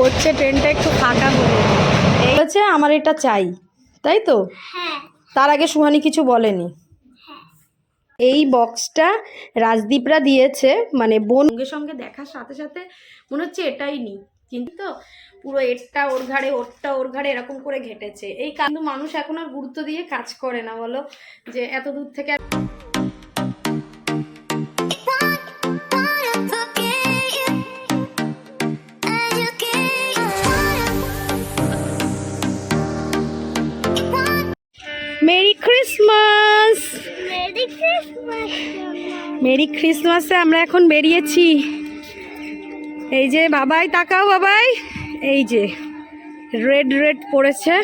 করছে ট্রেনটা একটু ফাঁকা করে। এই হচ্ছে আমার এটা চাই তাই তো? হ্যাঁ। তার আগে সুহানি কিছু বলেনি। এই বক্সটা রাজদীপরা দিয়েছে মানে বোন সঙ্গে সঙ্গে দেখার সাথে সাথে মনে হচ্ছে এটাই নি কিন্তু পুরো এরটা ওর ঘাড়ে ওরটা ওর ঘাড়ে এরকম করে ঘেটেছে। এই কিন্তু মানুষ এখন আর গুরুত্ব দিয়ে কাজ করে না বলো? যে এত দূর থেকে মেরি ক্রিসমাস মেরি ক্রিসমাসে আমরা এখন বেরিয়েছি। এই যে বাবাই তাকাও বাবাই। এই যে রেড রেড পড়েছে।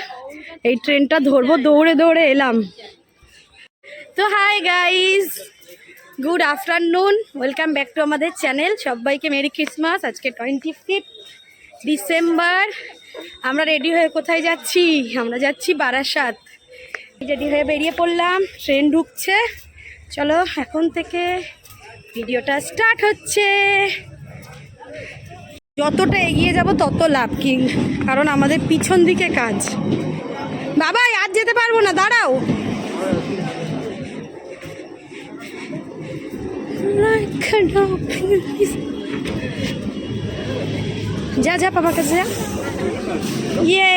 এই ট্রেনটা ধরবো দৌড়ে দৌড়ে এলাম। তো hi guys good afternoon welcome back to আমাদের চ্যানেল সবাইকে মেরি ক্রিসমাস আজকে টোয়েন্টি ফিফথ ডিসেম্বর আমরা রেডি হয়ে কোথায় যাচ্ছি? আমরা যাচ্ছি বারাসাত। রেডি হয়ে বেরিয়ে পড়লাম ট্রেন ঢুকছে। চলো, এখন থেকে ভিডিওটা স্টার্ট হচ্ছে। যতটা এগিয়ে যাব, তত লাভ কিং, কারণ আমাদের পিছন দিকে কাজ। বাবা আজ যেতে পারব না, দাঁড়াও। যা যা, বাবার কাছে যা। ইয়ে।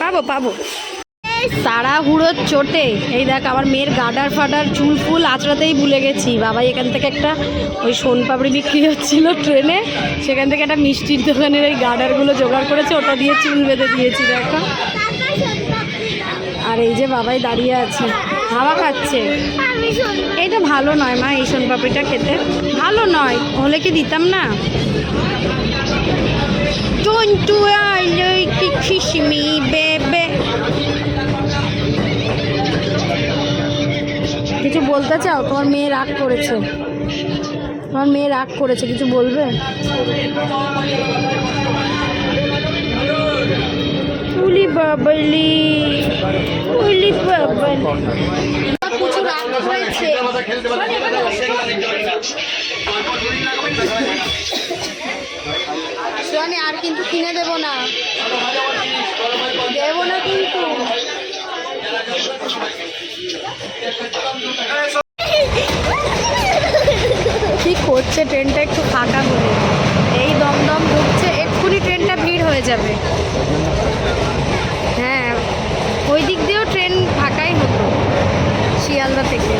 পাবো পাবো। তাড়াহুড়োর চোটে। এই দেখ, আমার মেয়ের গাডার ফাডার, চুল ফুল আঁচড়াতেই ভুলে গেছি। বাবাই এখান থেকে একটা ওই সোনপাপড়ি বিক্রি হচ্ছিল ট্রেনে। সেখান থেকে একটা মিষ্টির দোকানের ওই গাডারগুলো জোগাড় করেছে। ওটা দিয়ে চুল বেঁধে দিয়েছি, দেখো। আর এই যে বাবাই দাঁড়িয়ে আছে। হাওয়া খাচ্ছে। এটা ভালো নয় মা, এই সোনপাপড়িটা খেতে। ভালো নয়, হলে কি দিতাম না? টন্টু আই কি খিসমি বেবে। কিছু বলতে চাও? তোমার মেয়ে রাগ করেছে। তোমার মেয়ে রাগ করেছে কিছু বলবে? উলি বাবলি উলি বাবলি। কিছু রাগ করেছে সোয়ানি আর কিন্তু কিনে দেবো না। দেবো না কিন্তু। কি করছে ট্রেনটা একটু ফাঁকা করে? এই দমদম ঢুকছে, এক্ষুনি ট্রেনটা ভিড় হয়ে যাবে। হ্যাঁ ওই দিক দিয়েও ট্রেন ফাঁকাই হতো, শিয়ালদা থেকে।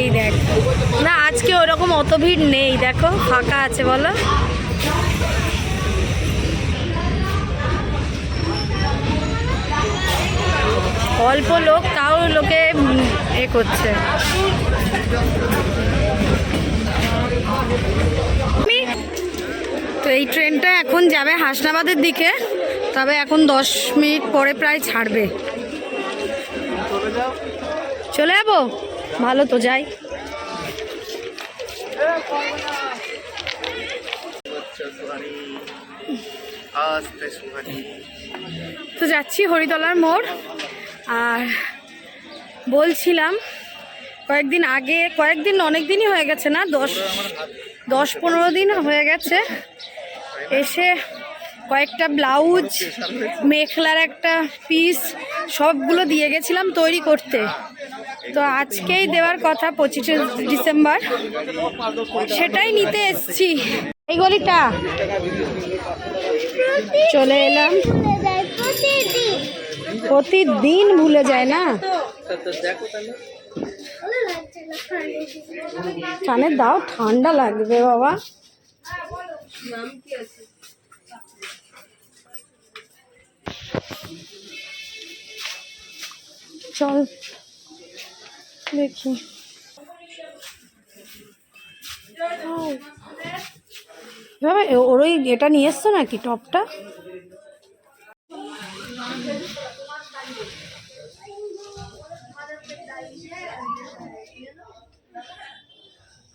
এই দেখ আজকে ওরকম অত ভিড় নেই, দেখো, ফাঁকা আছে বলো। অল্প লোক, তাও লোকে এ করছে। তো এই ট্রেনটা এখন যাবে হাসনাবাদের দিকে, তবে এখন দশ মিনিট পরে প্রায় ছাড়বে। চলে যাব? ভালো তো যাই। তো যাচ্ছি হরিতলার মোড়, আর বলছিলাম কয়েকদিন আগে, কয়েকদিন অনেক দিনই হয়ে গেছে না? দশ দশ পনেরো দিন হয়ে গেছে। এসে কয়েকটা ব্লাউজ, মেখলার একটা পিস সবগুলো দিয়ে গেছিলাম তৈরি করতে। তো আজকেই দেওয়ার কথা পঁচিশে ডিসেম্বর। সেটাই নিতে এসছি। এই গলিটা। চলে এলাম। প্রতিদিন ভুলে যায় না। কানে দাও, ঠান্ডা লাগবে বাবা। চল। দেখি। ওর ওই এটা নিয়ে এসছো নাকি টপটা?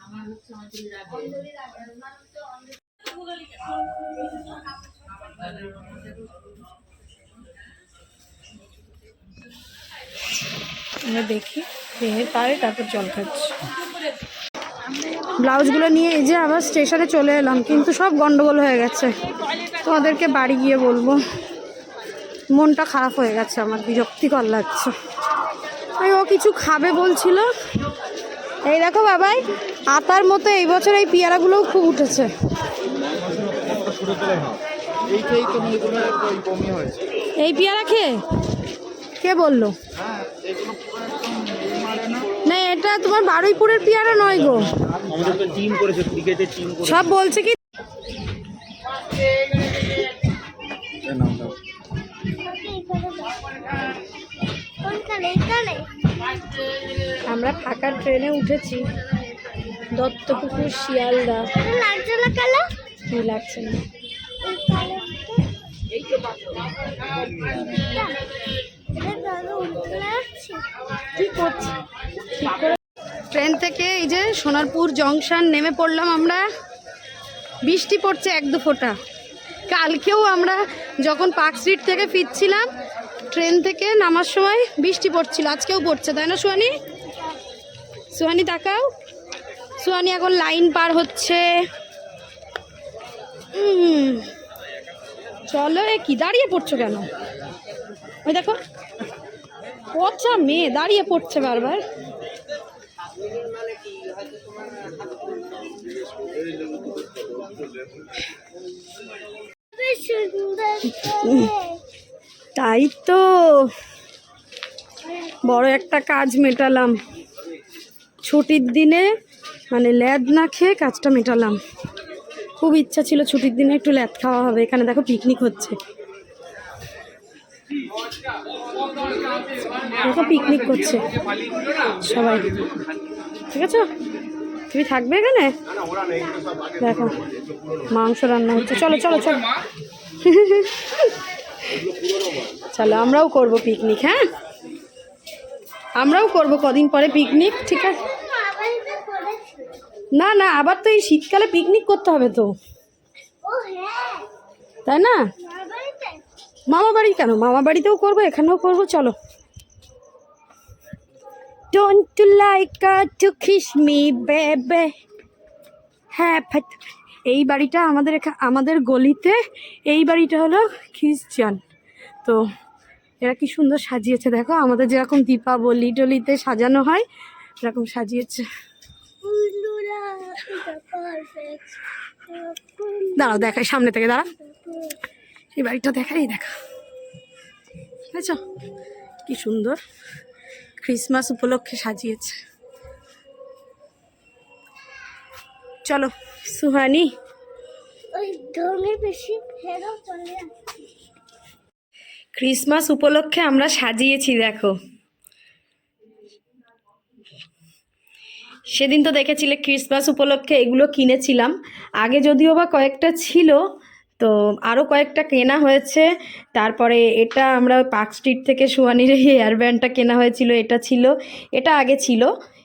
আমরা দেখি খেয়ে পায়ে তারপর জল খাচ্ছি। ব্লাউজগুলো নিয়ে এই যে আবার স্টেশনে চলে এলাম কিন্তু সব গন্ডগোল হয়ে গেছে। তোমাদেরকে বাড়ি গিয়ে বলব মনটা খারাপ হয়ে গেছে আমার বিরক্তিকর লাগছে। এই ও কিছু খাবে বলছিল। এই দেখো বাবাই আতার মতো এই বছর এই পেয়ারাগুলোও খুব উঠেছে। ওই এই পেয়ারা খেয়ে? কে বলল? এটা তোমার বারুইপুরের পেয়ারা নয় গো। আমাদের তো টিম করেছে ক্রিকেটের টিম করে সব বলছে কি? আমরা ফাঁকা ট্রেনে উঠেছি। দত্তপুকুর শিয়ালদা। লাগছে না? কালো কি লাগছে না কি করছি? ঠিক করে ট্রেন থেকে এই যে সোনারপুর জংশন নেমে পড়লাম আমরা। বৃষ্টি পড়ছে এক দু ফোঁটা। কালকেও আমরা যখন পার্ক স্ট্রিট থেকে ফিরছিলাম, ট্রেন থেকে নামার সময় বৃষ্টি পড়ছিল, আজকেও পড়ছে, তাই না সুহানি? সুহানি, তাকাও। সুহানি, এখন লাইন পার হচ্ছে। চলো, এ কি, দাঁড়িয়ে পড়ছো কেন? ওই দেখো, পচা মেয়ে, দাঁড়িয়ে পড়ছে বারবার। তাই তো। বড় একটা কাজ মেটালাম। ছুটির দিনে মানে ল্যাদ না খেয়ে কাজটা মেটালাম। খুব ইচ্ছা ছিল ছুটির দিনে একটু ল্যাদ খাওয়া হবে। এখানে দেখো পিকনিক হচ্ছে। দেখো পিকনিক করছে সবাই। ঠিক আছে? তুমি থাকবে এখানে? দেখো, মাংস রান্না হচ্ছে। চলো চলো চলো। চলো, আমরাও করব পিকনিক হ্যাঁ? আমরাও করব কদিন পরে পিকনিক ঠিক আছে। না না, আবার তো এই শীতকালে পিকনিক করতে হবে তো। তাই না? মামা বাড়ি কেন? মামা বাড়িতেও করব, এখানেও করব, চলো। Don't you like uh, to kiss me, baby? হ্যাঁ এই বাড়িটা আমাদের আমাদের গলিতে এই বাড়িটা হলো খ্রিস্টান। তো এরা কি সুন্দর সাজিয়েছে দেখো আমাদের যেরকম দীপাবলি টলিতে সাজানো হয় এরকম সাজিয়েছে। দাঁড়াও দেখাই সামনে থেকে দাঁড়া। এই বাড়িটা দেখাই দেখা। বুঝেছ কি সুন্দর। ক্রিসমাস উপলক্ষে সাজিয়েছে। চলো সুহানি। ক্রিসমাস উপলক্ষে আমরা সাজিয়েছি দেখো। সেদিন তো দেখেছিলে ক্রিসমাস উপলক্ষে এগুলো কিনেছিলাম। আগে যদিও বা কয়েকটা ছিল তো আরও কয়েকটা কেনা হয়েছে। তারপরে এটা আমরা পার্ক স্ট্রিট থেকে সুয়ানির এই হেয়ার ব্যান্ডটা কেনা হয়েছিল, এটা ছিল। এটা আগে ছিল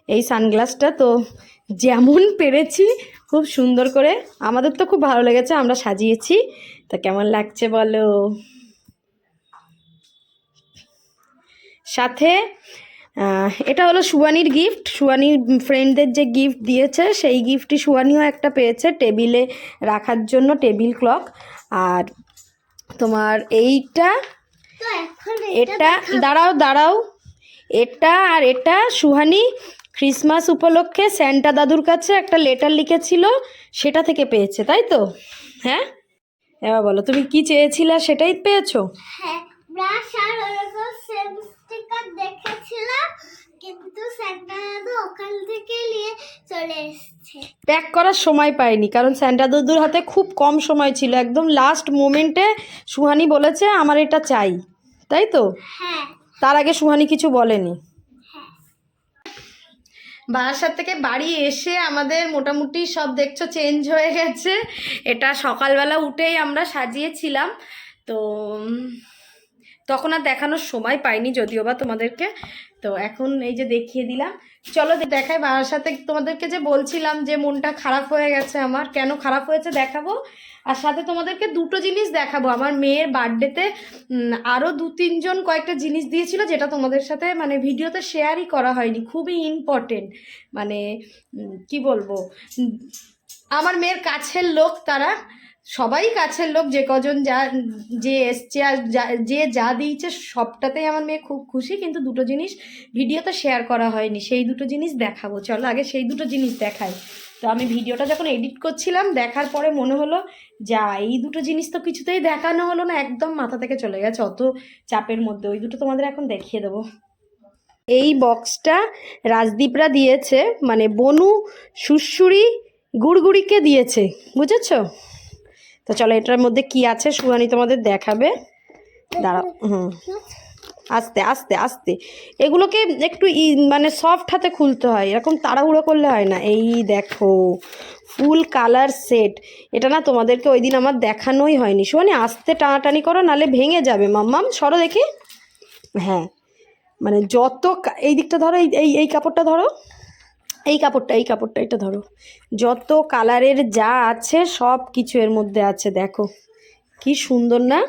এই সানগ্লাসটা, তো যেমন পেরেছি, খুব সুন্দর করে। আমাদের তো খুব ভালো লেগেছে, আমরা সাজিয়েছি। তা কেমন লাগছে বলো? সাথে এটা হলো সুয়ানির গিফট সুয়ানির ফ্রেন্ডদের যে গিফট দিয়েছে সেই গিফটটি সুয়ানিও একটা পেয়েছে টেবিলে রাখার জন্য টেবিল ক্লক আর তোমার এইটা এটা দাঁড়াও দাঁড়াও। এটা আর এটা সুহানি ক্রিসমাস উপলক্ষে স্যান্টা দাদুর কাছে একটা লেটার লিখেছিল সেটা থেকে পেয়েছে তাই তো? হ্যাঁ? এবার বলো তুমি কি চেয়েছিলে সেটাই পেয়েছ? হ্যাঁ ব্রাশ আর ওরকম সেম স্টিকার দেখেছিলাম কিন্তু স্যান্টা দাদু ওখান থেকে নিয়ে চলে এসেছে। প্যাক করার সময় পাইনি কারণ স্যান্টা দাদুর হাতে খুব কম সময় ছিল। একদম লাস্ট মোমেন্টে সুহানি বলেছে আমার এটা চাই। তাই তো? হ্যাঁ। তার আগে সুহানি কিছু বলেনি। বারাসাত থেকে বাড়ি এসে আমাদের মোটামুটি সব দেখছ চেঞ্জ হয়ে গেছে। এটা সকালবেলা উঠেই আমরা সাজিয়েছিলাম। তো তখন আর দেখানোর সময় পাইনি যদিও বা তোমাদেরকে। তো এখন এই যে দেখিয়ে দিলাম। চলো দেখাই বাবার সাথে। তোমাদেরকে যে বলছিলাম যে মনটা খারাপ হয়ে গেছে আমার, কেন খারাপ হয়েছে দেখাবো। আর সাথে তোমাদেরকে দুটো জিনিস দেখাবো। আমার মেয়ের বার্থডেতে আরও দু তিনজন কয়েকটা জিনিস দিয়েছিল যেটা তোমাদের সাথে মানে ভিডিওতে শেয়ারই করা হয়নি। খুবই ইম্পর্টেন্ট মানে কি বলব? আমার মেয়ের কাছের লোক তারা সবাই কাছের লোক, যে কজন যা, যে এসছে আর যা- যে দিয়েছে সবটাতেই আমার মেয়ে খুব খুশি, কিন্তু দুটো জিনিস ভিডিওতে শেয়ার করা হয়নি। সেই দুটো জিনিস দেখাবো। চলো আগে সেই দুটো জিনিস দেখাই। তো আমি ভিডিওটা যখন এডিট করছিলাম, দেখার পরে মনে হলো, যা, এই দুটো জিনিস তো কিছুতেই দেখানো হলো না, একদম মাথা থেকে চলে গেছে, অত চাপের মধ্যে। ওই দুটো তোমাদের এখন দেখিয়ে দেবো। এই বক্সটা রাজদীপরা দিয়েছে মানে বনু সুশুরি গুড়গুড়িকে দিয়েছে, বুঝেছ? তো চলো, এটার মধ্যে কি আছে সুহানি তোমাদের দেখাবে। দাঁড়াও, হুম। আস্তে আস্তে আস্তে। এগুলোকে একটু মানে সফট হাতে খুলতে হয়, এরকম তাড়াহুড়ো করলে হয় না। এই দেখো ফুল কালার সেট এটা না তোমাদেরকে ওই দিন আমার দেখানোই হয়নি। সুহানি, আস্তে টানাটানি করো, নালে ভেঙে যাবে। মাম্মাম সরো দেখি। হ্যাঁ মানে যত এই দিকটা ধরো এই এই কাপড়টা ধরো। এই কাপড়টা এই কাপড়টা, এটা ধরো। যত কালারের যা আছে সব কিছু এর মধ্যে আছে, দেখো। কি সুন্দর না?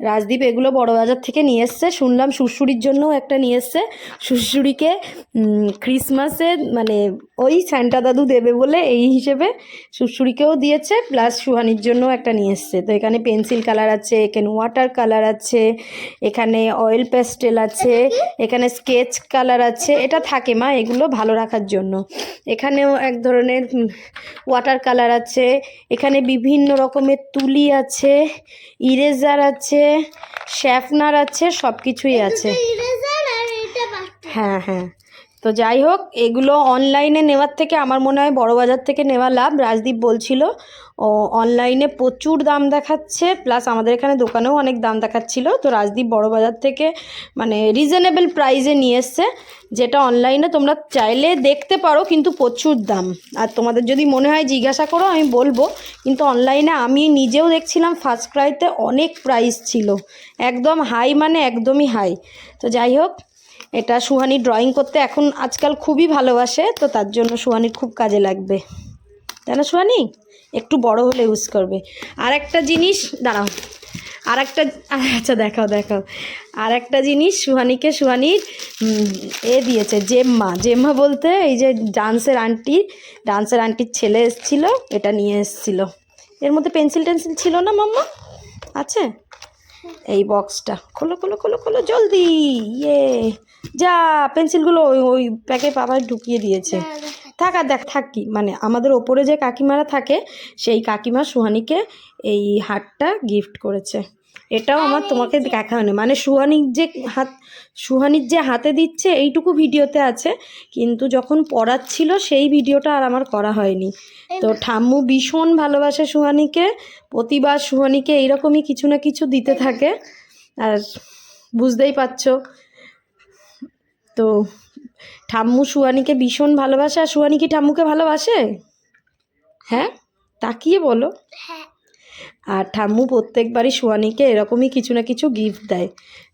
রাজদীপ এগুলো বড়বাজার থেকে নিয়ে এসছে। শুনলাম শ্বশুরির জন্যও একটা নিয়ে এসছে। শ্বশুরিকে ক্রিসমাসে মানে ওই স্যান্টা দাদু দেবে বলে এই হিসেবে শ্বশুরিকেও দিয়েছে প্লাস সুহানির জন্যও একটা নিয়ে এসছে। তো এখানে পেন্সিল কালার আছে, এখানে ওয়াটার কালার আছে, এখানে অয়েল প্যাস্টেল আছে, এখানে স্কেচ কালার আছে। এটা থাকে মা, এগুলো ভালো রাখার জন্য। এখানেও এক ধরনের ওয়াটার কালার আছে। এখানে বিভিন্ন রকমের তুলি আছে ইরেজার আছে শ্যাফনার আছে সব কিছুই আছে। হ্যাঁ হ্যাঁ। তো যাই হোক, এগুলো অনলাইনে নেওয়ার থেকে আমার মনে হয় বড় বাজার থেকে নেওয়া লাভ। রাজদীপ বলছিল, ও অনলাইনে প্রচুর দাম দেখাচ্ছে প্লাস আমাদের এখানে দোকানেও অনেক দাম দেখাচ্ছিল। তো রাজদীপ বড় বাজার থেকে মানে রিজনেবল প্রাইসে নিয়ে এসছে, যেটা অনলাইনে তোমরা চাইলে দেখতে পারো, কিন্তু প্রচুর দাম। আর তোমাদের যদি মনে হয় জিজ্ঞাসা করো, আমি বলব, কিন্তু অনলাইনে আমি নিজেও দেখছিলাম ফার্স্ট ক্রাইতে অনেক প্রাইস ছিল। একদম হাই মানে একদমই হাই তো যাই হোক এটা সুহানি ড্রয়িং করতে এখন আজকাল খুবই ভালোবাসে, তো তার জন্য সুহানির খুব কাজে লাগবে। তাই না সুহানি? একটু বড় হলে ইউজ করবে। আর একটা জিনিস, দাঁড়াও। আর একটা আচ্ছা দেখাও দেখাও। আর একটা জিনিস সুহানিকে সুহানির এ দিয়েছে, জেম্মা। জেম্মা বলতে এই যে ডান্সের আন্টি, ডান্সের আন্টির ছেলে এসেছিল, এটা নিয়ে এসেছিল। এর মধ্যে পেন্সিল টেন্সিল ছিল না, মাম্মা? আছে? এই বক্সটা খোলো খোলো খোলো খোলো জলদি! ইয়ে! যা পেন্সিলগুলো ওই ওই প্যাকে বাবা ঢুকিয়ে দিয়েছে। থাক। আর দেখ থাক কি। মানে আমাদের ওপরে যে কাকিমারা থাকে সেই কাকিমা সুহানিকে এই হাটটা গিফট করেছে। এটাও আমার তোমাকে দেখা হয়নি। মানে সুহানির যে হাত সুহানির যে হাতে দিচ্ছে এইটুকু ভিডিওতে আছে। কিন্তু যখন পড়াচ্ছিল সেই ভিডিওটা আর আমার করা হয়নি। তো ঠাম্মু ভীষণ ভালোবাসে সুহানিকে। প্রতিবার সুহানিকে এইরকমই কিছু না কিছু দিতে থাকে। আর বুঝতেই পারছ। তো ঠাম্মু সুহানিকে ভীষণ ভালোবাসে। আর সুহানি কি ঠাম্মুকে ভালোবাসে? হ্যাঁ? তাকিয়ে বলো। হ্যাঁ আর ঠাম্মু প্রত্যেকবারই সুহানিকে এরকমই কিছু না কিছু গিফট দেয়।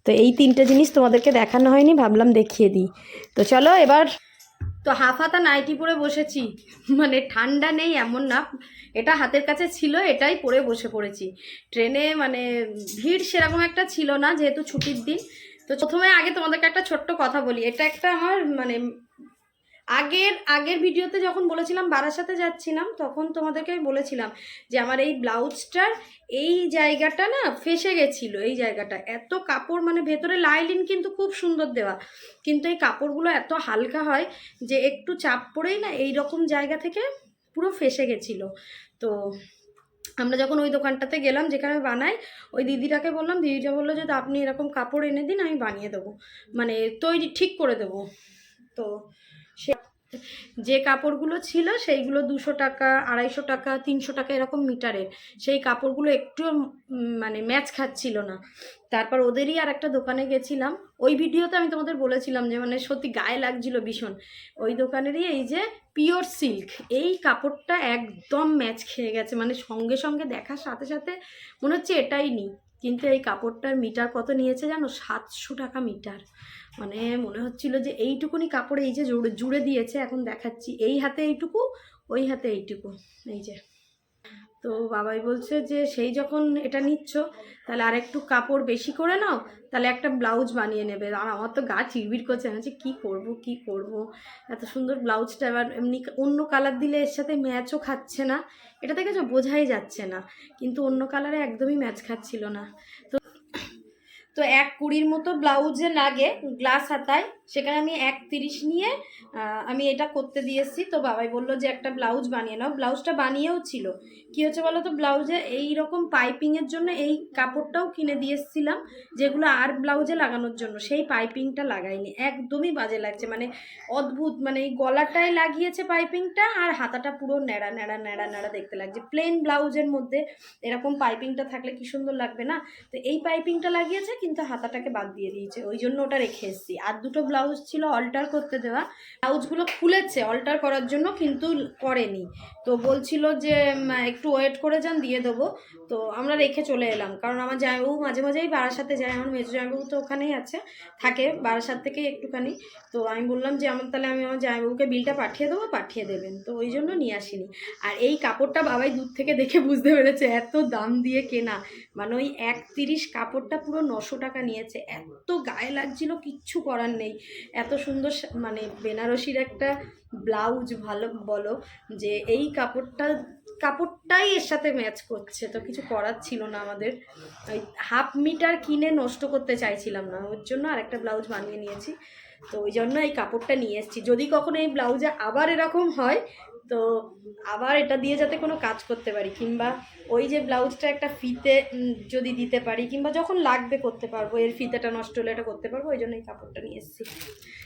তো এই তিনটে জিনিস তোমাদেরকে দেখানো হয়নি, ভাবলাম দেখিয়ে দিই। তো চলো এবার তো হাফ হাতা নাইটি পরে বসেছি। মানে ঠান্ডা নেই এমন না, এটা হাতের কাছে ছিল, এটাই পরে বসে পড়েছি। ট্রেনে মানে ভিড় সেরকম একটা ছিল না, যেহেতু ছুটির দিন। তো প্রথমে আগে তোমাদেরকে একটা ছোট্ট কথা বলি, এটা একটা আমার মানে আগের আগের ভিডিওতে যখন বলেছিলাম বারাসাতে যাচ্ছিলাম, তখন তোমাদেরকে আমি বলেছিলাম যে আমার এই ব্লাউজটার এই জায়গাটা না ফেসে গেছিল, এই জায়গাটা। এত কাপড় মানে ভেতরে লাইলিন কিন্তু খুব সুন্দর দেওয়া। কিন্তু এই কাপড়গুলো এত হালকা হয় যে একটু চাপ পড়েই না এই রকম জায়গা থেকে পুরো ফেসে গেছিল। তো আমরা যখন ওই দোকানটাতে গেলাম, যেখানে বানাই, ওই দিদিটাকে বললাম, দিদিটা বলল যে আপনি এরকম কাপড় এনে দিন, আমি বানিয়ে দেবো। মানে তৈরি ঠিক করে দেবো। তো সে যে কাপড়গুলো ছিল সেইগুলো দুশো টাকা, আড়াইশো টাকা, তিনশো টাকা এরকম মিটারের। সেই কাপড়গুলো একটু মানে ম্যাচ খাচ্ছিল না। তারপর ওদেরই আর একটা দোকানে গেছিলাম। ওই ভিডিওতে আমি তোমাদের বলেছিলাম যে মানে সত্যি গায়ে লাগছিল ভীষণ। ওই দোকানেরই এই যে পিওর সিল্ক, এই কাপড়টা একদম ম্যাচ খেয়ে গেছে। মানে সঙ্গে সঙ্গে দেখার সাথে সাথে মনে হচ্ছে এটাই নিই কিন্তু এই কাপড়টার মিটার কত নিয়েছে জানো? সাতশো টাকা মিটার। মানে মনে হচ্ছিল যে এইটুকুনি কাপড়ে এই যে জুড়ে জুড়ে দিয়েছে, এখন দেখাচ্ছি। এই হাতে এইটুকু, ওই হাতে এইটুকু। এই যে। তো বাবাই বলছে যে, সেই যখন এটা নিচ্ছ, তাহলে আর একটু কাপড় বেশি করে নাও, তাহলে একটা ব্লাউজ বানিয়ে নেবে। আর আমার তো গা চিরবির করছে না যে, কী করব, কি করব? এত সুন্দর ব্লাউজটা এবার এমনি অন্য কালার দিলে এর সাথে ম্যাচও খাচ্ছে না। এটা যে বোঝাই যাচ্ছে না। কিন্তু অন্য কালারে একদমই ম্যাচ খাচ্ছিল না। তো তো এক কুড়ির মতো ব্লাউজে লাগে গ্লাস হাতায়। সেখানে আমি এক তিরিশ নিয়ে আমি এটা করতে দিয়েছি। তো বাবাই বলল যে একটা ব্লাউজ বানিয়ে নাও। ব্লাউজটা বানিয়েও ছিল। কী হচ্ছে বলো তো, ব্লাউজে এই রকম পাইপিংয়ের জন্য এই কাপড়টাও কিনে দিয়ে এসেছিলাম, যেগুলো আর ব্লাউজে লাগানোর জন্য। সেই পাইপিংটা লাগাইনি। একদমই বাজে লাগছে। মানে অদ্ভুত মানে এই গলাটায় লাগিয়েছে পাইপিংটা আর হাতাটা পুরো ন্যাড়া ন্যাড়া ন্যাড়া ন্যাড়া দেখতে লাগছে। প্লেন ব্লাউজের মধ্যে এরকম পাইপিংটা থাকলে কি সুন্দর লাগবে না? তো এই পাইপিংটা লাগিয়েছে। কিন্তু হাতাটাকে বাদ দিয়ে দিয়েছে, ওই জন্য ওটা রেখে এসেছি। আর দুটো ব্লাউজ ছিল অল্টার করতে দেওয়া। ব্লাউজগুলো খুলেছে, অল্টার করার জন্য কিন্তু করেনি। তো বলছিল যে একটু ওয়েট করে যান, দিয়ে দেবো। তো আমরা রেখে চলে এলাম। কারণ আমার জামাইবাবু মাঝে মাঝেই বারাসাতে যায়। আমার মেজো জামাইবাবু তো ওখানেই আছে, থাকে বারাসাত থেকে একটুখানি। তো আমি বললাম যে, আমার তাহলে আমি আমার জামাইবাবুকে বিলটা পাঠিয়ে দেবো, পাঠিয়ে দেবেন। তো ওই জন্য নিয়ে আসিনি। আর এই কাপড়টা বাবাই দূর থেকে দেখে বুঝতে পেরেছে, এত দাম দিয়ে কেনা। মানে ওই এক তিরিশ কাপড়টা পুরো নশো টাকা নিয়েছে। এত গায়ে লাগছিল কিচ্ছু করার নেই। এত সুন্দর মানে বেনারসির একটা ব্লাউজ ভালো বলো যে এই কাপড়টা কাপড়টাই এর সাথে ম্যাচ করছে। তো কিছু করার ছিল না আমাদের। ওই হাফ মিটার কিনে নষ্ট করতে চাইছিলাম না। ওর জন্য আরেকটা ব্লাউজ বানিয়ে নিয়েছি। তো ওই জন্য এই কাপড়টা নিয়ে এসেছি। যদি কখনো এই ব্লাউজে আবার এরকম হয় তো আবার এটা দিয়ে যাতে কোনো কাজ করতে পারি, কিংবা ওই যে ব্লাউজটা একটা ফিতে যদি দিতে পারি, কিংবা যখন লাগবে করতে পারব, এর ফিতেটা নষ্ট হলে এটা করতে পারব, ওই জন্য এই কাপড়টা নিয়ে এসেছি।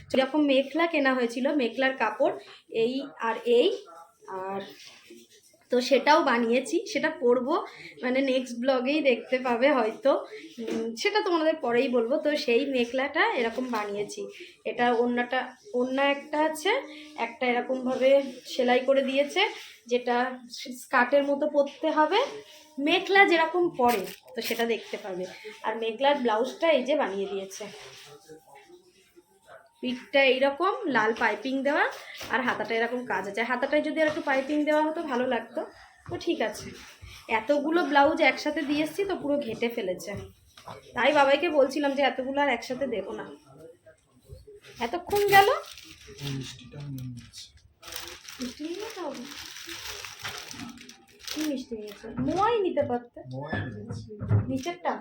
যেরকম মেখলা কেনা হয়েছিল, মেখলার কাপড় এই আর এই, আর তো সেটাও বানিয়েছি, সেটা পরবো মানে নেক্সট ব্লগেই দেখতে পাবে হয়তো। সেটা তোমাদের পরেই বলব। তো সেই মেখলাটা এরকম বানিয়েছি। এটা অন্যটা, অন্য একটা আছে, একটা এরকমভাবে সেলাই করে দিয়েছে, যেটা স্কার্টের মতো পরতে হবে। মেখলা যেরকম পরে, তো সেটা দেখতে পাবে। আর মেখলার ব্লাউজটা এই যে বানিয়ে দিয়েছে। পিঠটা এইরকম লাল পাইপিং দেওয়া আর হাতাটা এরকম কাজ আছে। হাতাটায় যদি আর একটু পাইপিং দেওয়া হতো ভালো লাগতো। তো ঠিক আছে। এতগুলো ব্লাউজ একসাথে দিয়ে এসছি তো পুরো ঘেটে ফেলেছে। তাই বাবাইকে বলছিলাম যে এতগুলো আর একসাথে দেবো না। এতক্ষণ গেল? মিষ্টি নিয়ে যেতে হবে? কি মিষ্টি নিয়েছে? মোয়াই নিতে পারতে? নিচেরটা?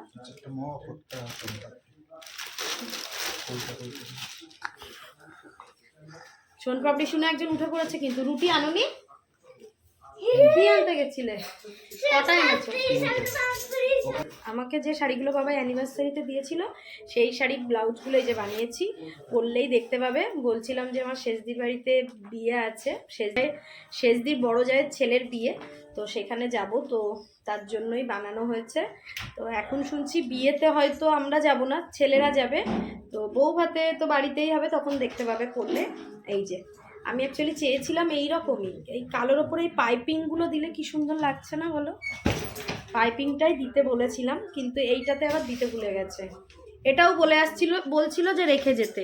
পাপড়ি শুনে একজন উঠে পড়েছে কিন্তু। রুটি আনুনি? আনতে গেছিলে। কটা এনেছো? আমাকে যে শাড়িগুলো বাবা অ্যানিভার্সারিতে দিয়েছিল সেই শাড়ির ব্লাউজগুলো এই যে বানিয়েছি পরলেই দেখতে পাবে। বলছিলাম যে আমার শেষদির বাড়িতে বিয়ে আছে। শেষ শেষদির বড় যায় ছেলের বিয়ে। তো সেখানে যাব। তো তার জন্যই বানানো হয়েছে। তো এখন শুনছি বিয়েতে হয়তো আমরা যাব না, ছেলেরা যাবে। তো বউ ভাতে তো বাড়িতেই হবে, তখন দেখতে পাবে করলে। এই যে, আমি অ্যাকচুয়ালি চেয়েছিলাম এই রকমই এই কালোর ওপরে এই পাইপিংগুলো দিলে কি সুন্দর লাগছে না বলো? পাইপিংটাই দিতে বলেছিলাম, কিন্তু এইটাতে আবার দিতে ভুলে গেছে। এটাও বলে আসছিল, বলছিল যে রেখে যেতে।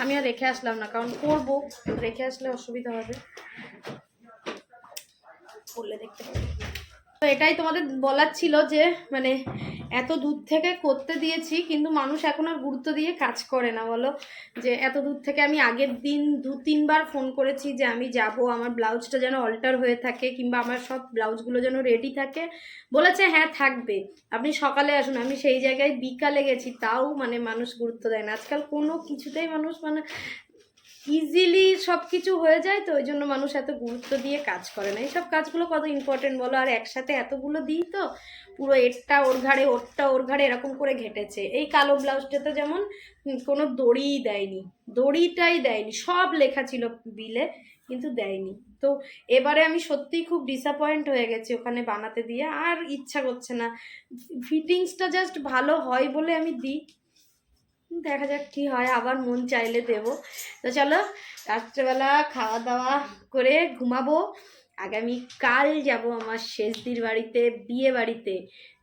আমি আর রেখে আসলাম না, কারণ করব। রেখে আসলে অসুবিধা হবে। করলে দেখতে পাবে তো এটাই তোমাদের বলার ছিল যে মানে এত দূর থেকে করতে দিয়েছি, কিন্তু মানুষ এখন আর গুরুত্ব দিয়ে কাজ করে না, বলো? যে এত দূর থেকে আমি আগের দিন দু, তিনবার ফোন করেছি যে আমি যাব, আমার ব্লাউজটা যেন অল্টার হয়ে থাকে, কিংবা আমার সব ব্লাউজগুলো যেন রেডি থাকে। বলেছে হ্যাঁ থাকবে। আপনি সকালে আসুন, আমি সেই জায়গায় বিকালে গেছি। তাও মানে মানুষ গুরুত্ব দেয় না। আজকাল কোনো কিছুতেই মানুষ মানে ইজিলি সব কিছু হয়ে যায় তো, ওই জন্য মানুষ এত গুরুত্ব দিয়ে কাজ করে না। এইসব কাজগুলো কত ইম্পর্টেন্ট বলো? আর একসাথে এতগুলো দিই তো, পুরো এরটা ওর ঘাড়ে, ওরটা ওর ঘাড়ে এরকম করে ঘেটেছে। এই কালো ব্লাউজটাতে যেমন কোনো দড়িই দেয়নি। দড়িটাই দেয়নি, সব লেখা ছিল বিলে কিন্তু দেয়নি। তো এবারে আমি সত্যিই খুব ডিসঅ্যাপয়েন্ট হয়ে গেছি ওখানে বানাতে দিয়ে। আর ইচ্ছা করছে না। ফিটিংসটা জাস্ট ভালো হয় বলে আমি দিই। দেখা যাক কি হয় আবার মন চাইলে দেব। তো চলো রাত্রেবেলা খাওয়া দাওয়া করে ঘুমাবো। আগামী কাল যাব আমার শেষদির বাড়িতে বিয়ে বাড়িতে।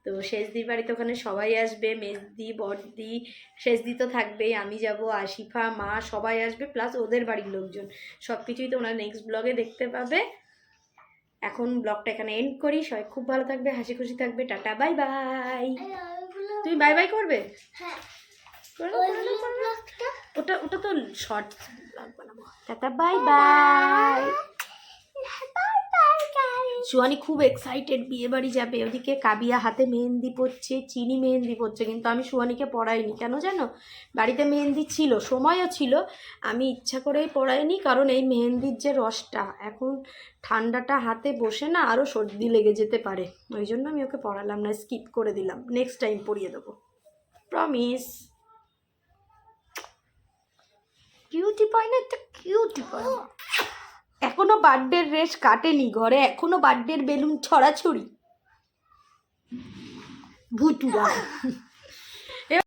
তো শেষদির বাড়িতে ওখানে সবাই আসবে মেজদি বড়দি শেষদি তো থাকবেই। আমি যাব আশিফা মা সবাই আসবে প্লাস ওদের বাড়ির লোকজন। সব কিছুই তো তোমরা নেক্সট ব্লগে দেখতে পাবে। এখন ব্লগটা এখানে এন্ড করি। সবাই খুব ভালো থাকবে হাসি খুশি থাকবে। টাটা বাই বাই তুমি বাই বাই করবে? হ্যাঁ। ওটা ওটা তো short tata bye bye bye Suyani খুব এক্সাইটেড বিয়ে বাড়ি যাবে। ওদিকে কাবিয়া হাতে মেহেন্দি পড়ছে চিনি মেহেন্দি পড়ছে কিন্তু আমি সুয়ানিকে পড়াইনি। কেন জানো? বাড়িতে মেহেন্দি ছিল সময়ও ছিল। আমি ইচ্ছা করেই পড়াইনি কারণ এই মেহেন্দির যে রসটা এখন ঠান্ডাটা হাতে বসে না আরও সর্দি লেগে যেতে পারে। ওই জন্য আমি ওকে পড়ালাম না স্কিপ করে দিলাম। নেক্সট টাইম পড়িয়ে দেবো। প্রমিস কিউটি পায় না, একটা কিউটি পায় এখনও বার্থডের রেস কাটেনি ঘরে, এখনও বার্থডের বেলুন ছড়াছড়ি। ভুতুরা।